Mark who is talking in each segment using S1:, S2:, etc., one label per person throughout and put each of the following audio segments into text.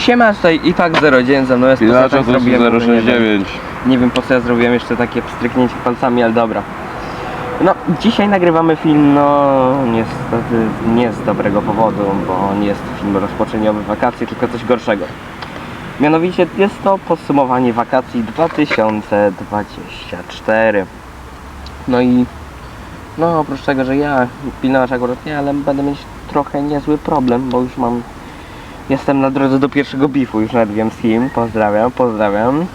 S1: Siema, tutaj IPAK 09 ze mną jest, po co ja tak zrobiłem, w ogóle nie wiem.
S2: 069.
S1: Nie wiem po co ja zrobiłem jeszcze takie pstryknięcie palcami, ale dobra. No, dzisiaj nagrywamy film, no niestety nie z dobrego powodu, bo nie jest to film rozpoczęciowy wakacji, tylko coś gorszego. Mianowicie jest to podsumowanie wakacji 2024. No i no oprócz tego, że ja pilnować akurat nie, ale będę mieć trochę niezły problem, bo już mam Jestem na drodze do pierwszego bifu, już nawet wiem z kim. Pozdrawiam, pozdrawiam.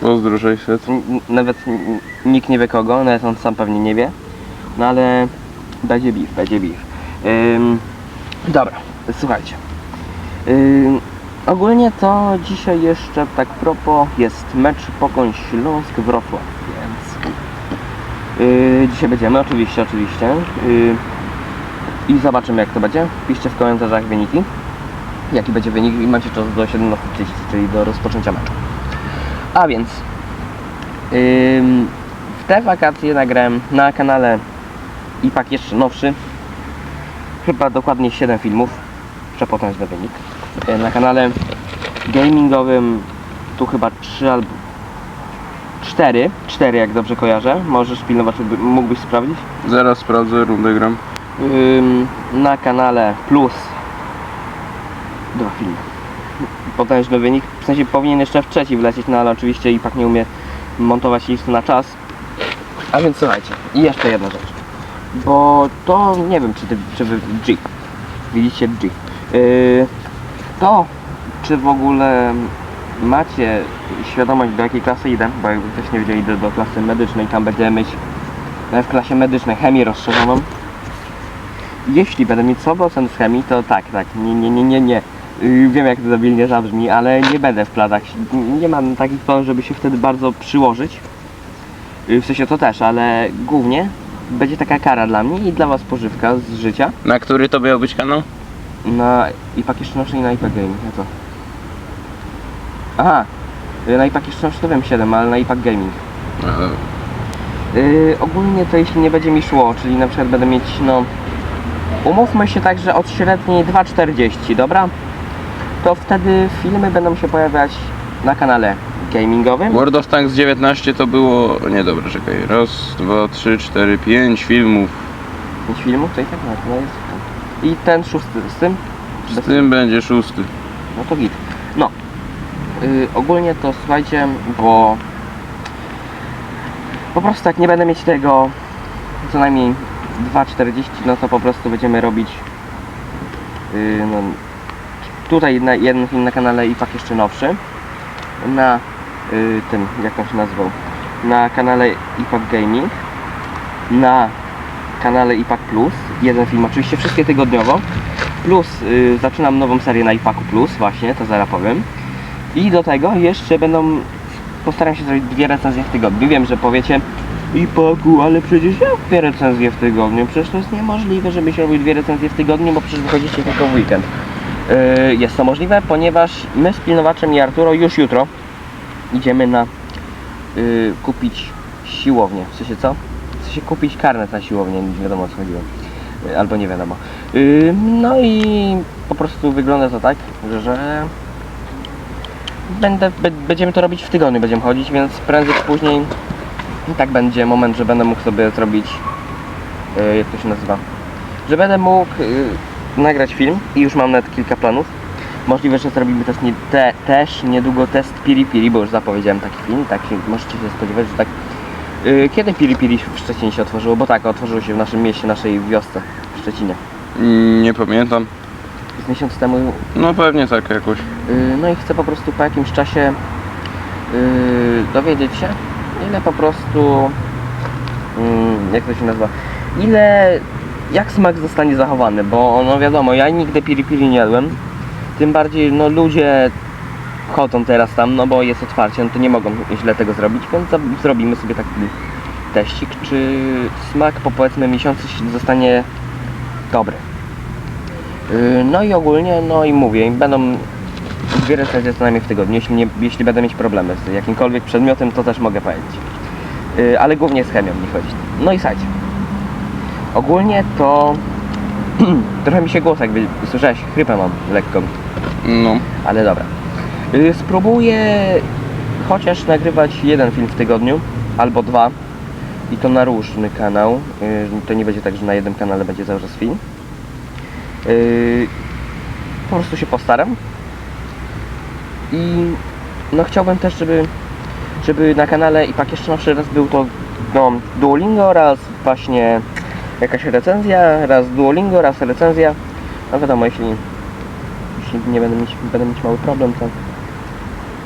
S2: Pozdro 600.
S1: N- nawet n- nikt nie wie kogo, nawet on sam pewnie nie wie. No ale będzie beef, będzie beef. Ym, dobra, słuchajcie. Ym, ogólnie to dzisiaj jeszcze tak propos jest mecz Pogoń Śląsk Wrocław, więc yy, dzisiaj będziemy, oczywiście, oczywiście. Yy, I zobaczymy jak to będzie. Piszcie w komentarzach wyniki. Jaki będzie wynik i macie czas do 17.30, czyli do rozpoczęcia meczu. A więc Ym, w te wakacje nagrałem na kanale IPAK jeszcze nowszy. Chyba dokładnie 7 filmów. Przepotężny wynik. Y, Na kanale gamingowym tu chyba 3 albo 4. 4 jak dobrze kojarzę. Możesz pilnować, mógłby- mógłbyś sprawdzić.
S2: Zaraz sprawdzę, rundę gram.
S1: Ym, na kanale Plus dwa filmy. Potężny wynik. W sensie powinien jeszcze w trzeci wlecieć, no ale oczywiście i tak nie umie montować listy na czas. A więc słuchajcie, i jeszcze jedna rzecz. Bo to nie wiem czy, ty, czy wy G. Widzicie G. Yy, to czy w ogóle macie świadomość do jakiej klasy idę, bo jakby ktoś nie wiedział idę do klasy medycznej, tam będziemy mieć w klasie medycznej chemię rozszerzoną. Jeśli będę mieć słaby ocen z chemii, to tak, tak, nie, nie, nie, nie, nie. Yy, Wiem jak to debilnie zabrzmi, ale nie będę w planach. Nie mam takich planów, żeby się wtedy bardzo przyłożyć. Yy, W sensie to też, ale głównie będzie taka kara dla mnie i dla was pożywka z życia.
S2: Na który to miał być kanał?
S1: Na IPAK jeszcze nowszy i na IPAK Gaming, ja to. Aha, yy, na IPAK jeszcze nowszy to wiem 7, ale na IPAK Gaming. Yy, ogólnie to jeśli nie będzie mi szło, czyli na przykład będę mieć, no umówmy się tak, że od średniej 2,40, dobra? To wtedy filmy będą się pojawiać na kanale gamingowym.
S2: World of Tanks 19 to było... Nie, dobra, czekaj. Raz, dwa, trzy, cztery, pięć filmów.
S1: 5 filmów, to i tak no, no jest. I ten szósty z tym?
S2: Z tym będzie szósty.
S1: No to git. No. Yy, ogólnie to słuchajcie, bo po prostu jak nie będę mieć tego co najmniej 2,40 no to po prostu będziemy robić yy, no, tutaj na, jeden film na kanale IPAK jeszcze nowszy na yy, tym, jak on się nazywał na kanale IPAK Gaming na kanale IPAK Plus jeden film oczywiście, wszystkie tygodniowo Plus y, zaczynam nową serię na IPAKu Plus, właśnie, to zaraz powiem. I do tego jeszcze będą, postaram się zrobić dwie recenzje w tygodniu. Wiem, że powiecie, IPAKu, ale przecież ja dwie recenzje w tygodniu. Przecież to jest niemożliwe, żebyś robił dwie recenzje w tygodniu, bo przecież wychodzicie tylko w weekend. Y, jest to możliwe, ponieważ my z Pilnowaczem i Arturo już jutro idziemy na y, kupić siłownię. W sensie co? W sensie kupić karnet na siłownię, nie wiadomo o co chodziło. Y, Albo nie wiadomo. Yy, No i po prostu wygląda to tak, że będę, będziemy to robić w tygodniu, będziemy chodzić, więc prędzej czy później i tak będzie moment, że będę mógł sobie zrobić, yy, jak to się nazywa, że będę mógł yy, nagrać film i już mam nawet kilka planów. Możliwe, że zrobimy też, nie, te, też niedługo test Piri Piri, bo już zapowiedziałem taki film, tak możecie się spodziewać, że tak. Yy, kiedy Piri Piri w Szczecinie się otworzyło? Bo tak, otworzyło się w naszym mieście, naszej wiosce w Szczecinie.
S2: Mm, Nie pamiętam.
S1: Z miesiąc temu
S2: No pewnie tak jakoś.
S1: Yy, No i chcę po prostu po jakimś czasie yy, dowiedzieć się, ile po prostu, yy, jak to się nazywa, ile, jak smak zostanie zachowany, bo no wiadomo, ja nigdy piri piri nie jadłem, tym bardziej no ludzie chodzą teraz tam, no bo jest otwarcie, no to nie mogą źle tego zrobić, więc zrobimy sobie taki teścik, czy smak po powiedzmy miesiącu zostanie dobry. Yy, No i ogólnie, no i mówię, będą dwie recenzje co najmniej w tygodniu. Jeśli, nie, jeśli będę mieć problemy z jakimkolwiek przedmiotem, to też mogę powiedzieć. Yy, ale głównie z chemią mi chodzi. No i słuchajcie. Ogólnie to trochę mi się głos jakby, słyszałeś, chrypę mam lekką.
S2: No.
S1: Ale dobra. Y, Spróbuję chociaż nagrywać jeden film w tygodniu, albo dwa. I to na różny kanał. Y, To nie będzie tak, że na jednym kanale będzie cały czas film. Y, Po prostu się postaram. I no chciałbym też, żeby, żeby na kanale i pak jeszcze nowszy raz był to no, Duolingo, raz właśnie jakaś recenzja, raz Duolingo, raz recenzja. No wiadomo, jeśli jeśli nie będę mieć, będę mieć mały problem, to,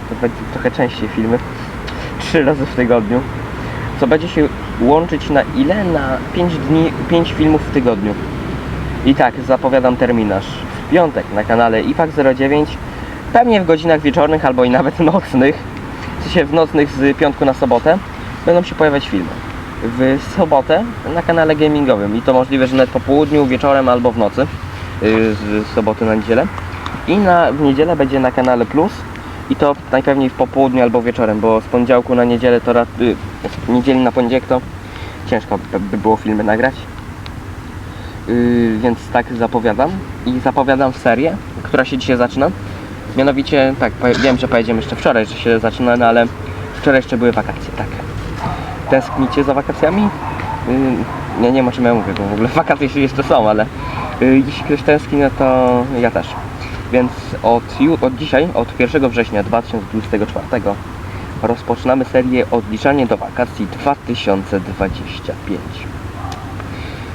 S1: to będzie trochę częściej filmy. Trzy razy w tygodniu. Co będzie się łączyć na ile? Na 5 dni, 5 filmów w tygodniu. I tak, zapowiadam terminarz. W piątek na kanale IPAK09, pewnie w godzinach wieczornych albo i nawet nocnych, w sensie w nocnych z piątku na sobotę, będą się pojawiać filmy. W sobotę na kanale gamingowym i to możliwe, że nawet po południu, wieczorem albo w nocy, yy, z soboty na niedzielę. I na, w niedzielę będzie na kanale Plus i to najpewniej w popołudniu albo wieczorem, bo z poniedziałku na niedzielę to ra- y, niedzieli na poniedziałek to ciężko by- by było filmy nagrać. Yy, więc tak zapowiadam i zapowiadam serię, która się dzisiaj zaczyna. Mianowicie, tak, wiem, że pojedziemy jeszcze wczoraj, że się zaczyna, no ale wczoraj jeszcze były wakacje, tak. Tęsknicie za wakacjami? Yy, nie, wiem o czym ja mówię, bo w ogóle wakacje jeszcze są, ale yy, jeśli ktoś tęskni, no to ja też. Więc od, od dzisiaj, od 1 września 2024 rozpoczynamy serię Odliczanie do wakacji 2025.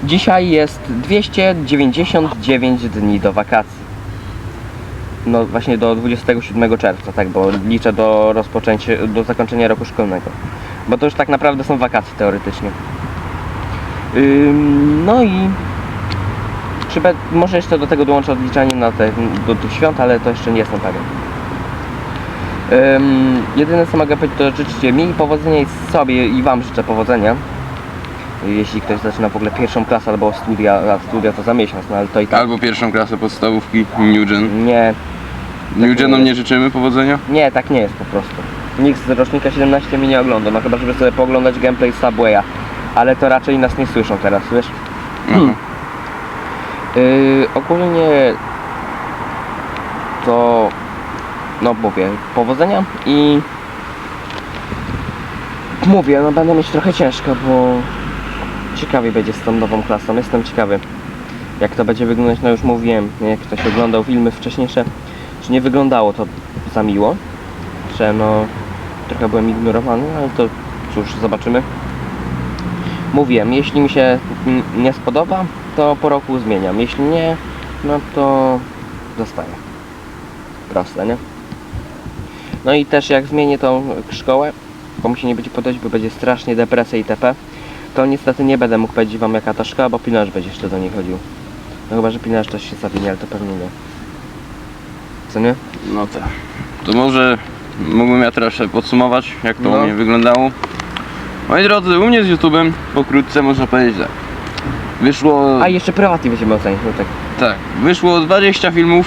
S1: Dzisiaj jest 299 dni do wakacji. No właśnie do 27 czerwca, tak, bo liczę do rozpoczęcia, do zakończenia roku szkolnego. Bo to już tak naprawdę są wakacje teoretycznie. Ym, no i czy be, może jeszcze do tego dołączę odliczanie na te, do tych świąt, ale to jeszcze nie jestem pewien. Ym, jedyne co mogę powiedzieć to życzcie mi powodzenia i sobie i wam życzę powodzenia. Jeśli ktoś zaczyna w ogóle pierwszą klasę albo studia, a studia to za miesiąc, no ale to i tak.
S2: Albo pierwszą klasę podstawówki New Gen.
S1: Nie,
S2: New Genom
S1: jest.
S2: nie życzymy powodzenia?
S1: nie, tak nie jest po prostu. Nikt z rocznika 17 mi nie ogląda, no chyba żeby sobie pooglądać gameplay Subwaya. Ale to raczej nas nie słyszą teraz, wiesz?
S2: Aha.
S1: Yy, ogólnie to no mówię, powodzenia i mówię, no będę mieć trochę ciężko, bo ciekawie będzie z tą nową klasą, jestem ciekawy jak to będzie wyglądać, no już mówiłem, jak ktoś oglądał filmy wcześniejsze, czy nie wyglądało to za miło, że no trochę byłem ignorowany, ale to cóż, zobaczymy. Mówiłem, jeśli mi się nie spodoba, to po roku zmieniam. Jeśli nie, no to zostaję. Proste, nie? No i też jak zmienię tą szkołę, bo mi się nie będzie podobać, bo będzie strasznie depresja itp., to niestety nie będę mógł powiedzieć wam jaka ta szkoła, bo pilarz będzie jeszcze do niej chodził. No chyba, że pilarz też się zawinie, ale to pewnie nie. Co nie?
S2: No tak. To może mógłbym ja teraz podsumować, jak to
S1: No.
S2: u mnie wyglądało. Moi drodzy, u mnie z YouTube'em pokrótce można powiedzieć tak. Wyszło.
S1: A jeszcze prywatnie będziemy ocenić, no tak.
S2: Tak, wyszło 20 filmów.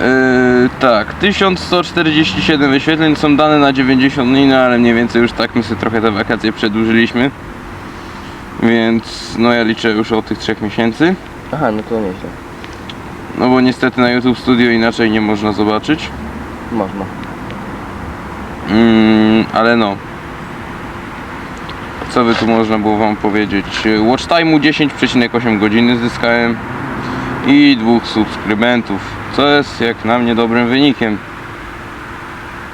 S2: Yy, tak, 1147 wyświetleń są dane na 90 dni, no ale mniej więcej już tak my sobie trochę te wakacje przedłużyliśmy. Więc no ja liczę już od tych 3 miesięcy.
S1: Aha, no to nieźle.
S2: No bo niestety na YouTube Studio inaczej nie można zobaczyć.
S1: Można.
S2: Mm, ale no. Co by tu można było wam powiedzieć? Watch time'u 10,8 godziny zyskałem i dwóch subskrybentów, co jest jak na mnie dobrym wynikiem.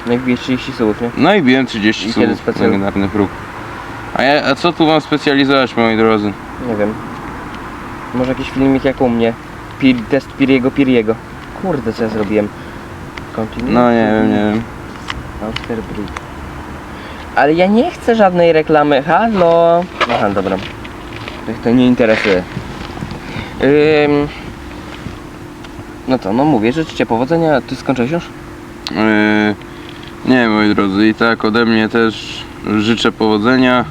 S1: No i wbijesz 30 słów, nie?
S2: No i biłem 30
S1: I kiedy
S2: słów,
S1: specjal-
S2: legendarny próg. A, ja, a co tu mam specjalizować moi drodzy?
S1: Nie wiem. Może jakiś filmik jak u mnie. Pir, test Piriego Piriego. Kurde, co ja zrobiłem? Continue.
S2: No nie wiem, nie wiem.
S1: Outer Bridge. Ale ja nie chcę żadnej reklamy. Halo? Aha, dobra. To nie interesuje. Ym... No to, no mówię, życzcie powodzenia. Ty skończyłeś już?
S2: Yy, nie moi drodzy, i tak ode mnie też życzę powodzenia.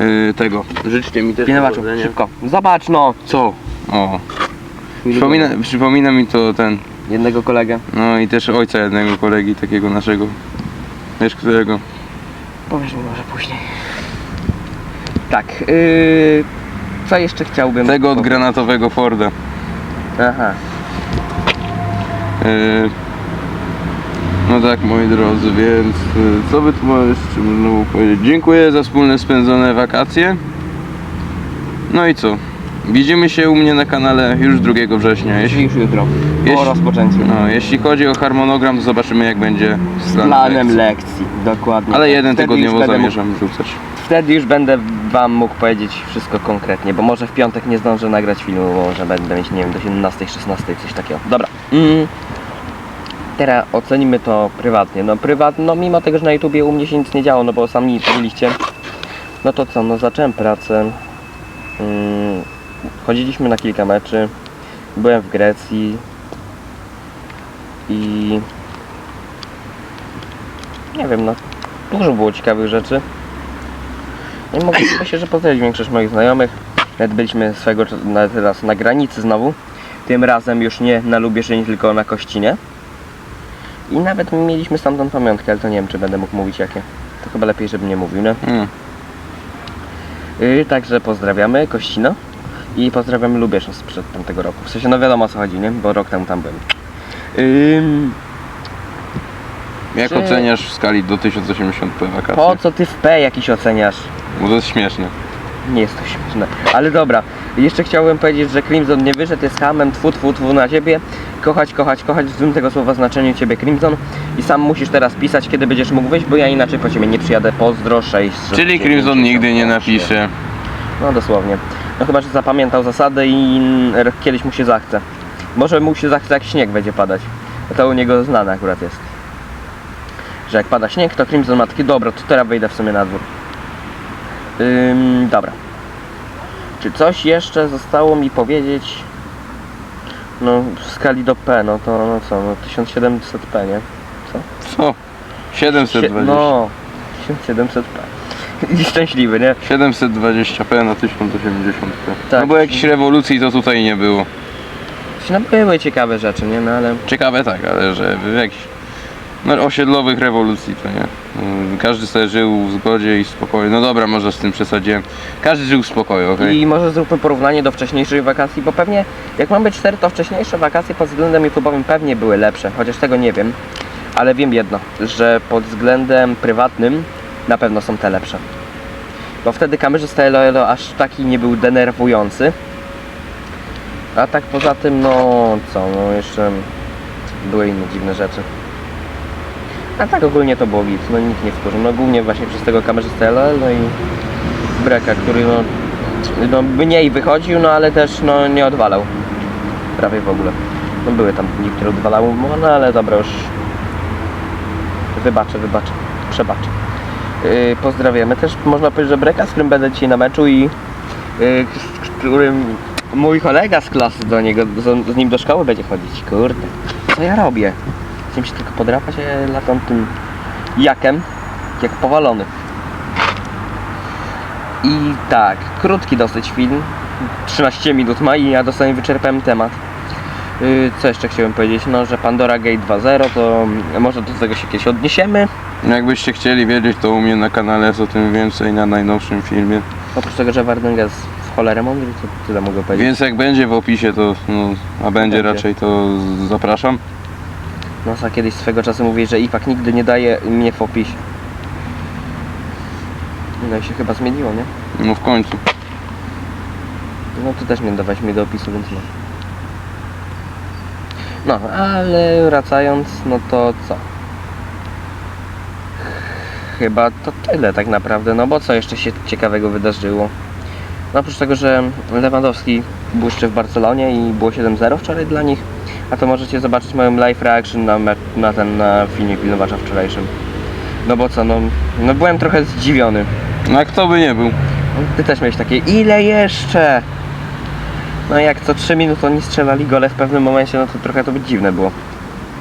S2: Yy, tego. Życzcie mi też powodzenia.
S1: Szybko. Zobacz no.
S2: Co? O. Przypomina, przypomina mi to ten,
S1: Jednego kolegę.
S2: no i też ojca jednego kolegi, takiego naszego. Wiesz którego?
S1: Powiesz mi może później. Tak. Yy... Co jeszcze chciałbym?
S2: Tego od granatowego Forda.
S1: Aha.
S2: Yy, No tak, moi drodzy, więc yy, co by tu jeszcze można było powiedzieć? Dziękuję za wspólne spędzone wakacje. No i co? Widzimy się u mnie na kanale już 2 września. Jeśli,
S1: już jutro, po
S2: Jeśli-
S1: rozpoczęciu.
S2: no, jeśli chodzi o harmonogram, to zobaczymy jak będzie z planem
S1: Planem
S2: lekcji.
S1: lekcji, dokładnie.
S2: Ale jeden
S1: Wtedy
S2: tygodniowo
S1: już będę mógł-
S2: zamierzam rzucać.
S1: Wtedy już będę wam mógł powiedzieć wszystko konkretnie, bo może w piątek nie zdążę nagrać filmu, bo może będę mieć, nie wiem, do 17, 16, coś takiego. Dobra. Mm. Teraz ocenimy to prywatnie. No prywatnie, no mimo tego, że na YouTubie u mnie się nic nie działo, no bo sami widzieliście. No to co, no zacząłem pracę. Mm. Chodziliśmy na kilka meczy. Byłem w Grecji. I... Nie wiem, no dużo było ciekawych rzeczy. No i mogę się, że poznać większość moich znajomych. Nawet byliśmy swego czasu na, teraz na granicy znowu. Tym razem już nie na Lubierzynie, tylko na Kościnie. I nawet mieliśmy stamtąd pamiątkę, ale to nie wiem, czy będę mógł mówić jakie. To chyba lepiej, żebym nie mówił, nie?
S2: Mm.
S1: Yy, także pozdrawiamy Kościno i pozdrawiamy Lubieszów sprzed tamtego roku. W sensie, no wiadomo o co chodzi, nie? Bo rok temu tam byłem. Ym,
S2: Jak
S1: Czy-
S2: oceniasz w skali do 1080p wakacje?
S1: po co ty w P jakiś oceniasz?
S2: Bo to jest śmieszne.
S1: Nie jest to śmieszne. Ale dobra, jeszcze chciałbym powiedzieć, że Crimson nie wyszedł, jest hamem, tfu, tfu, tfu na ciebie. Kochać, kochać, kochać w złym tego słowa znaczeniu ciebie Crimson. I sam musisz teraz pisać, kiedy będziesz mógł wyjść, bo ja inaczej po ciebie nie przyjadę. Pozdro 6.
S2: Czyli Crimson nigdy nie napisze.
S1: No dosłownie. No chyba, że zapamiętał zasady i kiedyś mu się zachce. Może mu się zachce jak śnieg będzie padać. To u niego znane akurat jest. Że jak pada śnieg, to Crimson ma taki, dobra, to teraz wyjdę w sumie na dwór. Ym, dobra. Czy coś jeszcze zostało mi powiedzieć? No w skali do P, no to no co, no 1700p, nie?
S2: Co? 720.
S1: No, 1700p. I szczęśliwy, nie?
S2: 720p na 1080p.
S1: Tak.
S2: No bo jakiejś rewolucji to tutaj nie było.
S1: No były ciekawe rzeczy, nie? No ale...
S2: Ciekawe tak, ale że w jakichś no, osiedlowych rewolucji to nie. Mm, Każdy sobie żył w zgodzie i spokoju. No dobra, może z tym przesadziłem. Każdy żył w spokoju, okej?
S1: I może zróbmy porównanie do wcześniejszych wakacji, bo pewnie jak mam być cztery, to wcześniejsze wakacje pod względem YouTube'owym pewnie były lepsze, chociaż tego nie wiem. Ale wiem jedno, że pod względem prywatnym na pewno są te lepsze. Bo wtedy kamerzysta Elo aż taki nie był denerwujący. A tak poza tym, no co, no jeszcze były inne dziwne rzeczy. A tak ogólnie to było git, no nikt nie wkurzył. No głównie właśnie przez tego kamerzystę LOL, no i Breka, który no, no mniej wychodził, no ale też no nie odwalał. Prawie w ogóle. No były tam dni, które odwalały, no ale dobra już. Wybaczę, wybaczę, przebaczę. Yy, pozdrawiamy też, można powiedzieć, że Breka, z którym będę dzisiaj na meczu i yy, z którym mój kolega z klasy do niego, z, z nim do szkoły będzie chodzić. Kurde, co ja robię? Chcę się tylko podrapać, a latam tym jakem, jak powalony. I tak, krótki dosyć film. 13 minut ma i ja dosłownie wyczerpałem temat. Yy, Co jeszcze chciałem powiedzieć? No, że Pandora Gate 2.0 to może do tego się kiedyś odniesiemy.
S2: No Jakbyście chcieli wiedzieć, to u mnie na kanale jest o tym więcej na najnowszym filmie.
S1: Oprócz tego, że Wardenga jest w cholerę mądry, to tyle mogę powiedzieć.
S2: Więc jak będzie w opisie, to no, a będzie
S1: Będzie.
S2: raczej, to zapraszam.
S1: Nosa kiedyś swego czasu mówi, że IPAK nigdy nie daje mnie w opisie. No i się chyba zmieniło, nie?
S2: No w końcu.
S1: No ty też nie dawałeś mi do opisu, więc no. No, ale wracając, no to co? Chyba to tyle tak naprawdę, no bo co jeszcze się ciekawego wydarzyło? No oprócz tego, że Lewandowski błyszczy w Barcelonie i było 7-0 wczoraj dla nich, a to możecie zobaczyć moją live reaction na, na ten na filmie pilnowacza wczorajszym. No bo co, no, no byłem trochę zdziwiony.
S2: No a kto by nie był?
S1: Ty też miałeś takie, ile jeszcze? No jak co 3 minuty oni strzelali gole w pewnym momencie, no to trochę to by dziwne było.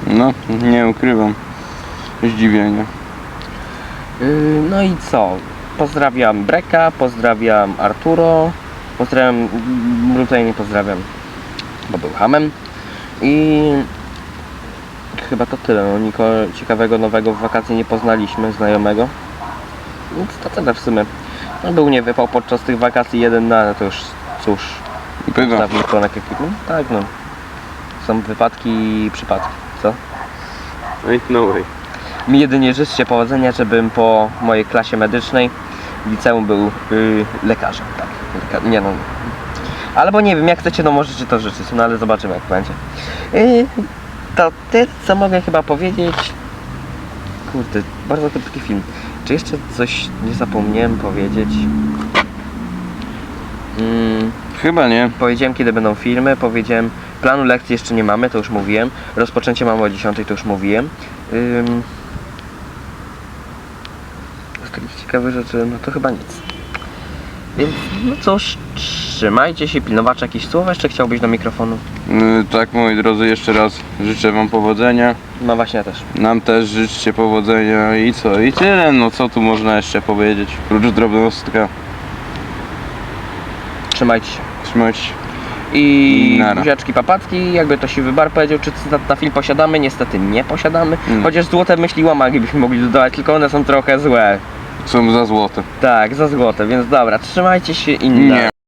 S2: No, nie ukrywam. Zdziwienie.
S1: Yy, no i co? Pozdrawiam Breka, pozdrawiam Arturo, pozdrawiam Brutaj nie pozdrawiam, bo był hamem. I chyba to tyle. No, nikogo ciekawego nowego w wakacje nie poznaliśmy, znajomego. Więc to tyle w sumie. No, był nie wypał podczas tych wakacji jeden, no ale to już cóż,
S2: Bywa.
S1: Dawniej członek ekipy. Tak, no. Są wypadki i przypadki. Co?
S2: Ain't no way.
S1: Mi jedynie życzcie powodzenia, żebym po mojej klasie medycznej w liceum był yy, lekarzem. Tak. Leka- nie no. Albo nie wiem, jak chcecie, no możecie to życzyć, no ale zobaczymy jak będzie. Yy, to tyle, co mogę chyba powiedzieć. Kurde, bardzo krótki film. Czy jeszcze coś nie zapomniałem powiedzieć? Mm,
S2: Chyba nie.
S1: Powiedziałem kiedy będą filmy, powiedziałem planu lekcji jeszcze nie mamy, to już mówiłem. Rozpoczęcie mamy o 10, to już mówiłem. Ym... Z takich ciekawych rzeczy, no to chyba nic. Więc no cóż, trzymajcie się, pilnowacze jakieś słowa jeszcze chciałbyś do mikrofonu?
S2: Yy, Tak, moi drodzy, jeszcze raz życzę wam powodzenia.
S1: No właśnie ja też.
S2: Nam też życzcie powodzenia i co? I tyle, no co tu można jeszcze powiedzieć? Prócz drobnostka. Trzymajcie się.
S1: I
S2: Nara.
S1: buziaczki papatki, jakby to siwy bar powiedział, czy cytat na film posiadamy, niestety nie posiadamy.
S2: Mm.
S1: Chociaż złote myśli łamagi byśmy mogli dodawać, tylko one są trochę złe.
S2: Są za złote.
S1: Tak, za złote, więc dobra, trzymajcie się i
S2: Nie.